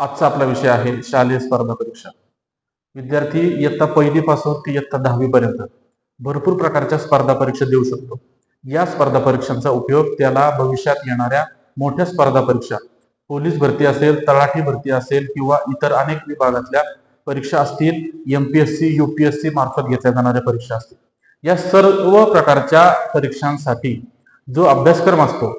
आजचा आपला विषय आहे शालेय स्पर्धा परीक्षा. विद्यार्थी इयत्ता पहिली पासून ते इयत्ता दहावीपर्यंत भरपूर प्रकारच्या स्पर्धा परीक्षा देऊ शकतो. या स्पर्धा परीक्षांचा उपयोग त्याला भविष्यात येणाऱ्या मोठ्या स्पर्धा परीक्षा पोलीस भरती असेल तलाठी भरती असेल किंवा इतर अनेक विभागातल्या परीक्षा असतील एमपीएससी युपीएससी मार्फत घेतल्या जाणाऱ्या परीक्षा असतील. या सर्व प्रकारच्या परीक्षांसाठी जो अभ्यासक्रम असतो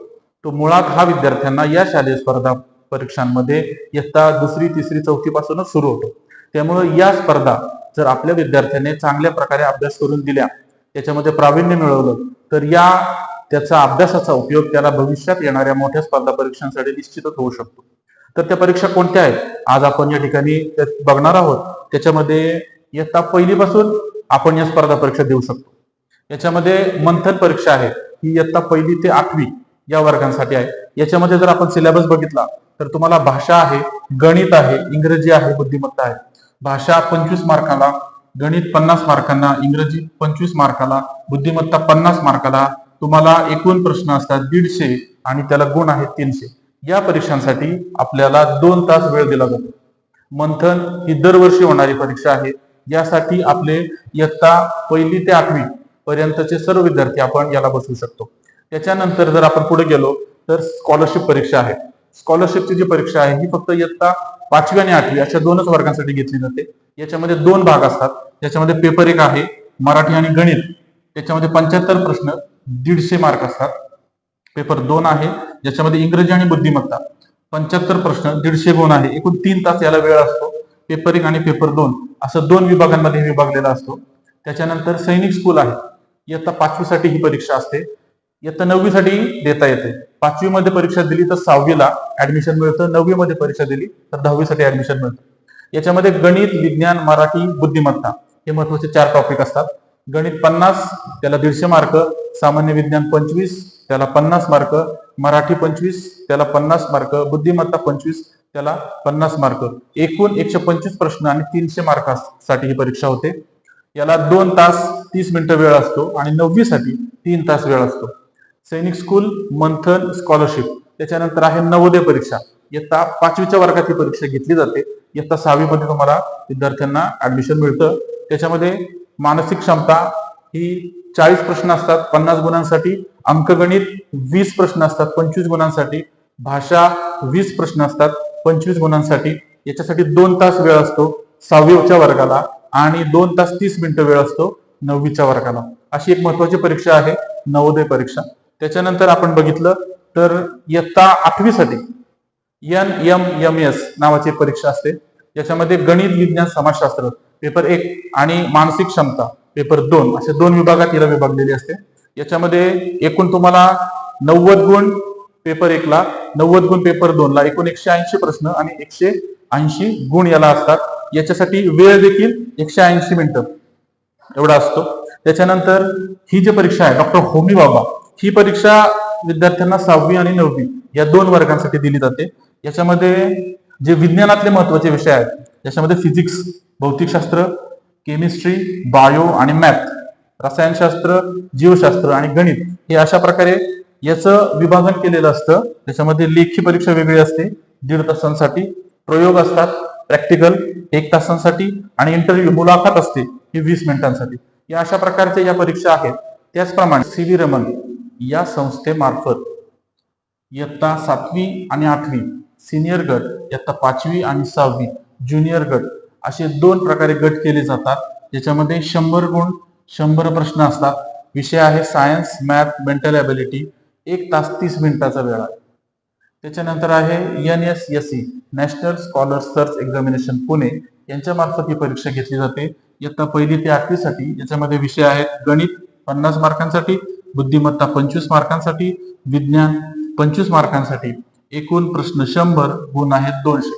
तो मुळात हा विद्यार्थ्यांना या शालेय स्पर्धा परीक्षांमध्ये इयत्ता दुसरी तिसरी चौथीपासूनच सुरू होतो. त्यामुळे या स्पर्धा जर आपल्या विद्यार्थ्याने चांगल्या प्रकारे अभ्यास करून दिल्या त्याच्यामध्ये प्रावीण्य मिळवलं तर या त्याचा अभ्यासाचा उपयोग त्याला भविष्यात येणाऱ्या मोठ्या स्पर्धा परीक्षांसाठी निश्चितच होऊ शकतो. तर त्या परीक्षा कोणत्या आहेत? आज आपण या ठिकाणी बघणार आहोत. त्याच्यामध्ये इयत्ता पहिलीपासून आपण या स्पर्धा परीक्षा देऊ शकतो. याच्यामध्ये मंथन परीक्षा आहे. ही इयत्ता पहिली ते आठवी या वर्गांसाठी आहे. याच्यामध्ये जर आपण सिलेबस बघितला तर तुम्हाला भाषा आहे गणित आहे इंग्रजी आहे बुद्धिमत्ता आहे. भाषा पंचवीस मार्काला गणित पन्नास मार्कांना इंग्रजी पंचवीस मार्काला बुद्धिमत्ता पन्नास मार्काला तुम्हाला एकूण प्रश्न असतात दीडशे आणि त्याला गुण आहेत तीनशे. या परीक्षांसाठी आपल्याला दोन तास वेळ दिला जातो. मंथन ही दरवर्षी होणारी परीक्षा आहे. यासाठी आपले इयत्ता पहिली ते आठवी पर्यंतचे सर्व विद्यार्थी आपण याला बसवू शकतो. त्याच्यानंतर जर आपण पुढे गेलो तर स्कॉलरशिप परीक्षा आहे. स्कॉलरशिपची जी परीक्षा आहे ही फक्त इयत्ता पाचवी आणि आठवी अशा दोनच वर्गांसाठी घेतली जाते. याच्यामध्ये दोन भाग असतात. याच्यामध्ये पेपर एक आहे मराठी आणि गणित. त्याच्यामध्ये पंच्याहत्तर प्रश्न दीडशे मार्क असतात. पेपर दोन आहे ज्याच्यामध्ये इंग्रजी आणि बुद्धिमत्ता. पंच्याहत्तर प्रश्न दीडशे गुण आहे. एकूण तीन तास याला वेळ असतो. पेपर एक आणि पेपर दोन असं दोन विभागांमध्ये विभागलेला असतो. त्याच्यानंतर सैनिक स्कूल आहे. इयत्ता पाचवीसाठी ही परीक्षा असते. इयत्ता नववीसाठी देता येते. पाचवी मध्ये परीक्षा दिली तर सहावीला ऍडमिशन मिळतं. नववी मध्ये परीक्षा दिली तर दहावीसाठी ऍडमिशन मिळतं. याच्यामध्ये गणित विज्ञान मराठी बुद्धिमत्ता हे महत्त्वाचे चार टॉपिक असतात. गणित पन्नास त्याला दीडशे मार्क सामान्य विज्ञान पंचवीस त्याला पन्नास मार्क मराठी पंचवीस त्याला पन्नास मार्क बुद्धिमत्ता पंचवीस त्याला पन्नास मार्क एकूण एकशे पंचवीस प्रश्न आणि तीनशे मार्कासाठी ही परीक्षा होते. याला दोन तास तीस मिनिटं वेळ असतो आणि नववीसाठी तीन तास वेळ असतो. सैनिक स्कूल मंथन स्कॉलरशिप त्याच्यानंतर आहे नवोदय परीक्षा. इयत्ता पाचवीच्या वर्गात ही परीक्षा घेतली जाते. इयत्ता सहावीमध्ये तुम्हाला विद्यार्थ्यांना ऍडमिशन मिळतं. त्याच्यामध्ये मानसिक क्षमता ही चाळीस प्रश्न असतात. पन्नास गुणांसाठी अंकगणित वीस प्रश्न असतात. पंचवीस गुणांसाठी भाषा वीस प्रश्न असतात. पंचवीस गुणांसाठी. याच्यासाठी दोन तास वेळ असतो सहावीच्या वर्गाला आणि दोन तास तीस मिनिटं वेळ असतो नववीच्या वर्गाला. अशी एक महत्वाची परीक्षा आहे नवोदय परीक्षा. त्याच्यानंतर आपण बघितलं तर इयत्ता आठवीसाठी एन एम एम एस नावाची परीक्षा असते. याच्यामध्ये गणित विज्ञान समाजशास्त्र पेपर एक आणि मानसिक क्षमता पेपर दोन असे दोन विभागात याला विभागलेली असते. याच्यामध्ये एकूण तुम्हाला नव्वद गुण पेपर एकला नव्वद गुण पेपर दोनला एकूण एकशे ऐंशी प्रश्न आणि एकशे ऐंशी गुण याला असतात. याच्यासाठी वेळ देखील एकशे ऐंशी मिनिटं एवढा असतो. त्याच्यानंतर ही जी परीक्षा आहे डॉक्टर होमी बाबा ही परीक्षा विद्यार्थ्यांना सहावी आणि नववी या दोन वर्गांसाठी दिली जाते. याच्यामध्ये जे विज्ञानातले महत्त्वाचे विषय आहेत त्याच्यामध्ये फिजिक्स भौतिकशास्त्र केमिस्ट्री बायो आणि मॅथ रसायनशास्त्र जीवशास्त्र आणि गणित हे अशा प्रकारे याचं विभाजन केलेलं असतं. त्याच्यामध्ये लेखी परीक्षा वेगळी असते. दीड तासांसाठी प्रयोग असतात प्रॅक्टिकल एक तासांसाठी आणि इंटरव्ह्यू मुलाखत असते ही वीस मिनिटांसाठी. या अशा प्रकारच्या या परीक्षा आहेत. त्याचप्रमाणे सी व्ही रमन या संस्थेमार्फत इयत्ता सातवी आणि आठवी सिनियर गट इयत्ता पाचवी आणि सहावी ज्युनियर गट असे दोन प्रकारे गट केले जातात. ज्याच्यामध्ये शंभर गुण शंभर प्रश्न असतात. विषय आहे सायन्स मॅथ मेंटल ॲबिलिटी एक तास तीस मिनिटाचा वेळ आहे. त्याच्यानंतर आहे N S S C national scholar search examination Pune. यांच्या मार्फत ही परीक्षा घेतली जाते. इयत्ता पहिली ते आठवीसाठी याच्यामध्ये विषय आहेत गणित पन्नास मार्कांसाठी बुद्धिमत्ता पंचवीस मार्कांसाठी विज्ञान पंचवीस मार्कांसाठी एकूण प्रश्न शंभर गुण आहेत दोनशे.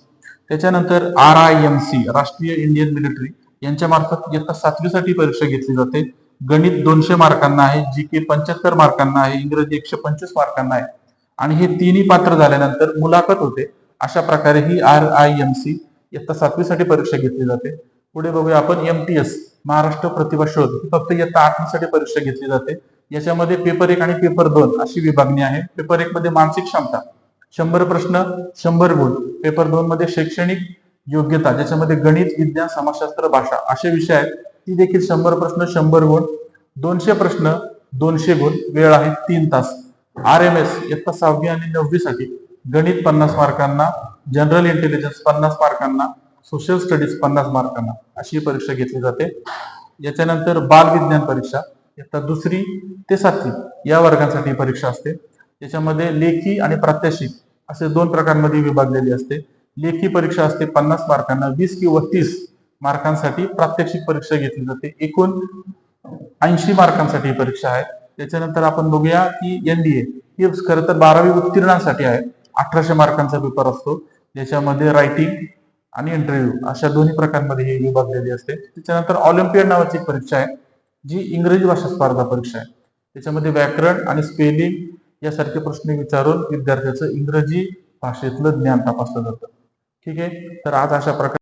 त्याच्यानंतर आर आय एम सी राष्ट्रीय इंडियन मिलिटरी यांच्या मार्फत इयत्ता सातवीसाठी परीक्षा घेतली जाते. गणित दोनशे मार्कांना आहे जी के पंच्याहत्तर मार्कांना आहे इंग्रजी एकशे पंचवीस मार्कांना आहे. आणि हे तिन्ही पात्र झाल्यानंतर मुलाखत होते. अशा प्रकारे ही आर आय एम सी इयत्ता सातवीसाठी परीक्षा घेतली जाते. पुढे बघूया आपण एम टी एस महाराष्ट्र प्रतिभा शोध. ही फक्त इयत्ता आठवीसाठी परीक्षा घेतली जाते. याच्यामध्ये पेपर एक आणि पेपर दोन अशी विभागणी आहे. पेपर एक मध्ये मानसिक क्षमता शंभर प्रश्न शंभर गुण. पेपर दोन मध्ये शैक्षणिक योग्यता ज्याच्यामध्ये गणित विज्ञान समाजशास्त्र भाषा असे विषय आहेत. ती देखील शंभर प्रश्न शंभर गुण. दोनशे प्रश्न दोनशे गुण. वेळ आहे तीन तास. आर एम एस इयत्ता सहावी आणि नववी साठी. गणित पन्नास मार्कांना जनरल इंटेलिजन्स पन्नास मार्कांना सोशल स्टडीज पन्नास मार्कांना अशी परीक्षा घेतली जाते. याच्यानंतर बाल विज्ञान परीक्षा. इयत्ता दुसरी ते सातवी या वर्गांसाठी ही परीक्षा असते. त्याच्यामध्ये लेखी आणि प्रात्यक्षिक असे दोन प्रकारांमध्ये विभागलेली असते. लेखी परीक्षा असते पन्नास मार्कांना वीस किंवा तीस मार्कांसाठी प्रात्यक्षिक परीक्षा घेतली जाते. एकूण ऐंशी मार्कांसाठी ही परीक्षा आहे. त्याच्यानंतर आपण बघूया की एनडीए ही खरं तर बारावी उत्तीर्णांसाठी आहे. अठराशे मार्कांचा पेपर असतो. ज्याच्यामध्ये रायटिंग आणि इंटरव्ह्यू अशा दोन्ही प्रकारांमध्ये ही विभागलेली असते. त्याच्यानंतर ऑलिम्पियड नावाची एक परीक्षा आहे. जी इंग्रजी भाषा स्पर्धा परीक्षा आहे त्याच्यामध्ये व्याकरण आणि स्पेलिंग यासारखे प्रश्न विचारून विद्यार्थ्याचं इंग्रजी भाषेतलं ज्ञान तपासलं जातं. ठीक आहे? तर आज अशा प्रकारे